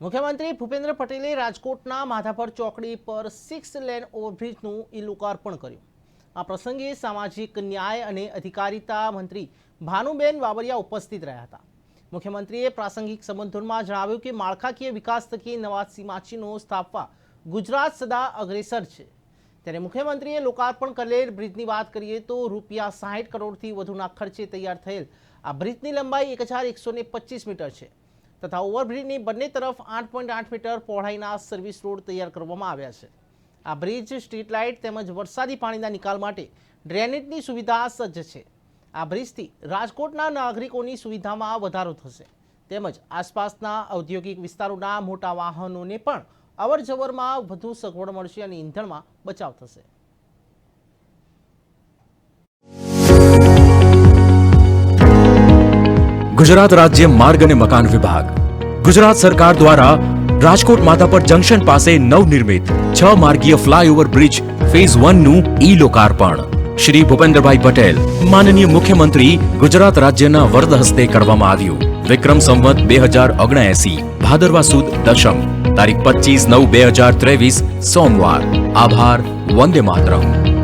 મુખ્યમંત્રી ભૂપેન્દ્ર પટેલે રાજકોટના માધાપર ચોકડી પર સિક્સ લેન ઓવરબ્રિજનું ઈ લોકાર્પણ કર્યું. આ પ્રસંગે સામાજિક ન્યાય અને અધિકારિતા મંત્રી ભાનુબેન બાબરિયા ઉપસ્થિત રહ્યા હતા. મુખ્યમંત્રીએ પ્રાસંગિક સંબોધનમાં જણાવ્યું કે માળખાકીય વિકાસ થકી નવા સીમાચીનો સ્થાપવા ગુજરાત સદા અગ્રેસર છે. ત્યારે મુખ્યમંત્રીએ લોકાર્પણ કરેલ બ્રિજની વાત કરીએ તો રૂપિયા સાહીઠ કરોડથી વધુના ખર્ચે તૈયાર થયેલ આ બ્રિજની લંબાઈ એક હજાર એકસો ને મીટર છે. તથા ઓવરબ્રિજની બંને તરફ આઠ પોઈન્ટ આઠ મીટર પહોળાઈના સર્વિસ રોડ તૈયાર કરવામાં આવ્યા છે. આ બ્રિજ સ્ટ્રીટ લાઇટ તેમજ વરસાદી પાણીના નિકાલ માટે ડ્રેનેજની સુવિધા સજ્જ છે. આ બ્રિજથી રાજકોટના નાગરિકોની સુવિધામાં વધારો થશે. તેમજ આસપાસના ઔદ્યોગિક વિસ્તારોના મોટા વાહનોને પણ અવર જવરમાં વધુ સગવડ મળશે અને ઈંધણમાં બચાવ થશે. ગુજરાત રાજ્ય માર્ગ અને મકાન વિભાગ. ગુજરાત સરકાર દ્વારા રાજકોટ માધાપર જંકશન પાસે નવનિર્મિત છ માર્ગીય ફ્લાયઓવર બ્રિજ ફેઝ વનનું ઈ લોકાર્પણ શ્રી ભૂપેન્દ્રભાઈ પટેલ, માનનીય મુખ્યમંત્રી, ગુજરાત રાજ્યના વરદ હસ્તે કરવામાં આવ્યું. વિક્રમ સંવત, બે હજાર ઓગણએસી, ભાદરવા સુદ, દશમ. તારીખ પચીસ નવ, બે હજાર ત્રેવીસ, સોમવાર. આભાર, વંદે માતરમ.